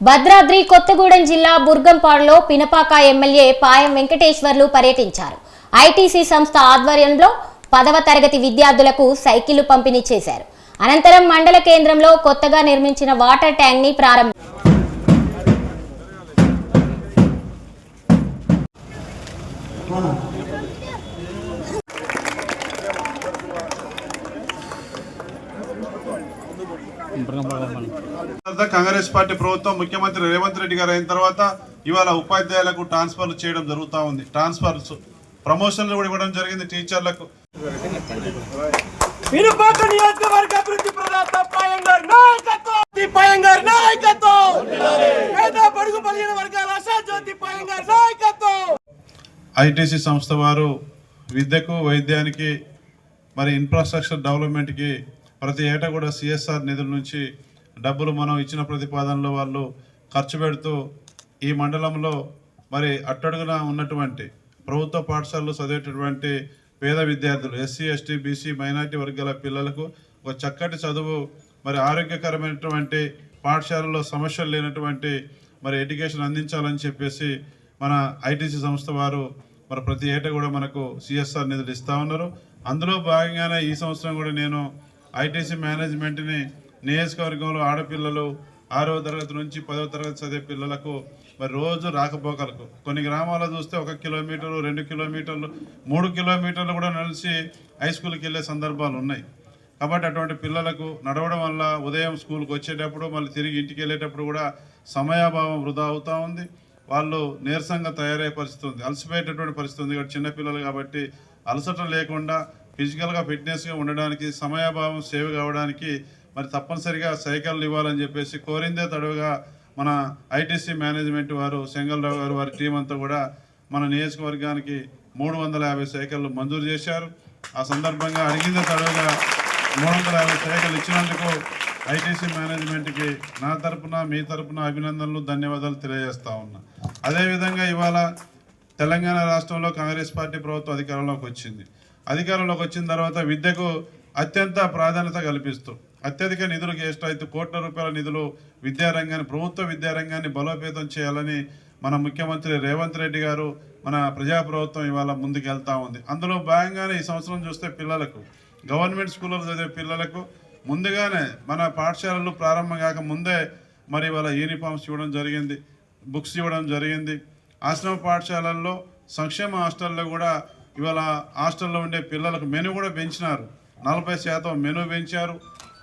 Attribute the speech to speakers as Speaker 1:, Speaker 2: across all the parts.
Speaker 1: భద్రాద్రి కొత్తగూడెం జిల్లా బుర్గంపాడులో పినపాక ఎమ్మెల్యే పాయం వెంకటేశ్వర్లు పర్యటించారు. ఐటీసీ సంస్థ ఆధ్వర్యంలో పదవ తరగతి విద్యార్థులకు సైకిళ్ళు పంపిణీ చేశారు. అనంతరం మండల కేంద్రంలో కొత్తగా నిర్మించిన వాటర్ ట్యాంక్ని ప్రారంభ
Speaker 2: కాంగ్రెస్ పార్టీ ప్రభుత్వం ముఖ్యమంత్రి రేవంత్ రెడ్డి గారు అయిన తర్వాత ఇవాళ ఉపాధ్యాయులకు ట్రాన్స్ఫర్లు చేయడం జరుగుతూ ఉంది. ట్రాన్స్ఫర్స్ ప్రమోషన్లు కూడా ఇవ్వడం జరిగింది టీచర్లకు. ఐటీసీ సంస్థ వారు విద్యకు వైద్యానికి మరి ఇన్ఫ్రాస్ట్రక్చర్ డెవలప్మెంట్కి ప్రతి ఏటా కూడా సిఎస్ఆర్ నిధుల నుంచి డబ్బులు మనం ఇచ్చిన ప్రతిపాదనలో వాళ్ళు ఖర్చు పెడుతూ ఈ మండలంలో మరి అట్టడుగున ఉన్నటువంటి ప్రభుత్వ పాఠశాలలో చదివేటటువంటి పేద విద్యార్థులు ఎస్సీ ఎస్టీ బీసీ మైనార్టీ వర్గాల పిల్లలకు ఒక చక్కటి చదువు మరి ఆరోగ్యకరమైనటువంటి పాఠశాలలో సమస్యలు లేనటువంటి మరి ఎడ్యుకేషన్ అందించాలని చెప్పేసి మన ఐటీసీ సంస్థ వారు మరి ప్రతి ఏటా కూడా మనకు సిఎస్ఆర్ నిధులు ఇస్తూ ఉన్నారు. అందులో భాగంగానే ఈ సంవత్సరం కూడా నేను ఐటీసీ మేనేజ్మెంట్ని నియోజకవర్గంలో ఆడపిల్లలు ఆరవ తరగతి నుంచి పదవ తరగతి చదివే పిల్లలకు మరి రోజు రాకపోకలకు. కొన్ని గ్రామాల్లో చూస్తే ఒక కిలోమీటర్లు రెండు కిలోమీటర్లు మూడు కిలోమీటర్లు కూడా నడిచి హై స్కూల్కి వెళ్ళే సందర్భాలు ఉన్నాయి. కాబట్టి అటువంటి పిల్లలకు నడవడం వల్ల ఉదయం స్కూల్కి వచ్చేటప్పుడు మళ్ళీ తిరిగి ఇంటికి వెళ్ళేటప్పుడు కూడా సమయాభావం వృధా అవుతూ ఉంది. వాళ్ళు నీరసంగా తయారయ్యే పరిస్థితి ఉంది. అలసిపోయేటటువంటి పరిస్థితి ఉంది. కాబట్టి చిన్నపిల్లలు కాబట్టి అలసట లేకుండా ఫిజికల్గా ఫిట్నెస్గా ఉండడానికి సమయాభావం సేవ్ కావడానికి మరి తప్పనిసరిగా సైకిళ్ళు ఇవ్వాలని చెప్పేసి కోరిందే తడవుగా మన ఐటీసీ మేనేజ్మెంట్ వారు సెంగల్రావు గారు వారి టీం అంతా కూడా మన నియోజకవర్గానికి మూడు వందల యాభై సైకిళ్ళు మంజూరు చేశారు. ఆ సందర్భంగా అడిగిందే తడవుగా మూడు వందల యాభై సైకిళ్ళు ఇచ్చినందుకు ఐటీసీ మేనేజ్మెంట్కి నా తరపున మీ తరపున అభినందనలు ధన్యవాదాలు తెలియజేస్తా ఉన్నా. అదేవిధంగా ఇవాళ తెలంగాణ రాష్ట్రంలో కాంగ్రెస్ పార్టీ ప్రభుత్వం అధికారంలోకి వచ్చింది. అధికారంలోకి వచ్చిన తర్వాత విద్యకు అత్యంత ప్రాధాన్యత కల్పిస్తూ అత్యధిక నిధులు కేటాయితూ కోట్ల రూపాయల నిధులు విద్యారంగాన్ని ప్రభుత్వ విద్యారంగాన్ని బలోపేతం చేయాలని మన ముఖ్యమంత్రి రేవంత్ రెడ్డి గారు మన ప్రజాప్రభుత్వం ఇవాళ ముందుకు వెళ్తా ఉంది. అందులో భాగంగానే ఈ సంవత్సరం చూస్తే పిల్లలకు గవర్నమెంట్ స్కూల్లో చదివే పిల్లలకు ముందుగానే మన పాఠశాలలు ప్రారంభం కాక ముందే మరి ఇవాళ యూనిఫామ్స్ ఇవ్వడం జరిగింది బుక్స్ ఇవ్వడం జరిగింది. ఆశ్రమ పాఠశాలల్లో సంక్షేమ హాస్టల్లో కూడా ఇవాళ హాస్టల్లో ఉండే పిల్లలకు మెను కూడా పెంచినారు. నలభై శాతం మెను పెంచారు.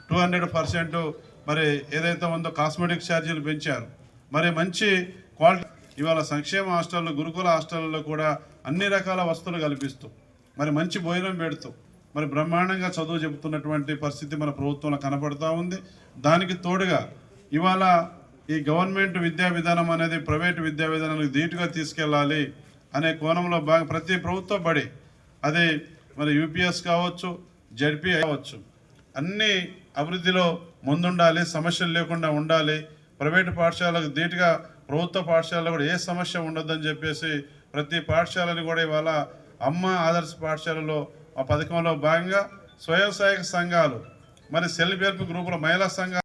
Speaker 2: టూ హండ్రెడ్ పర్సెంట్ మరి ఏదైతే ఉందో కాస్మెటిక్ ఛార్జీలు పెంచారు. మరి మంచి క్వాలిటీ ఇవాళ సంక్షేమ హాస్టళ్ళు గురుకుల హాస్టల్లో కూడా అన్ని రకాల వస్తువులు కల్పిస్తూ మరి మంచి భోజనం పెడుతూ మరి బ్రహ్మాండంగా చదువు చెబుతున్నటువంటి పరిస్థితి మన ప్రభుత్వంలో కనపడుతూ ఉంది. దానికి తోడుగా ఇవాళ ఈ గవర్నమెంట్ విద్యా విధానం అనేది ప్రైవేట్ విద్యా విధానానికి ధీటుగా తీసుకెళ్ళాలి అనే కోణంలో బాగా ప్రతి ప్రభుత్వ బడి అది మరి యూపీఎస్ కావచ్చు జడ్పీ కావచ్చు అన్ని అభివృద్ధిలో ముందుండాలి సమస్యలు లేకుండా ఉండాలి. ప్రైవేటు పాఠశాలకు ధీటుగా ప్రభుత్వ పాఠశాలలో కూడా ఏ సమస్య ఉండొద్దని చెప్పేసి ప్రతి పాఠశాలని కూడా ఇవాళ అమ్మ ఆదర్శ పాఠశాలలో ఆ పథకంలో భాగంగా స్వయం సహాయక సంఘాలు మరి సెల్ఫ్ హెల్ప్ గ్రూపుల మహిళా సంఘాలు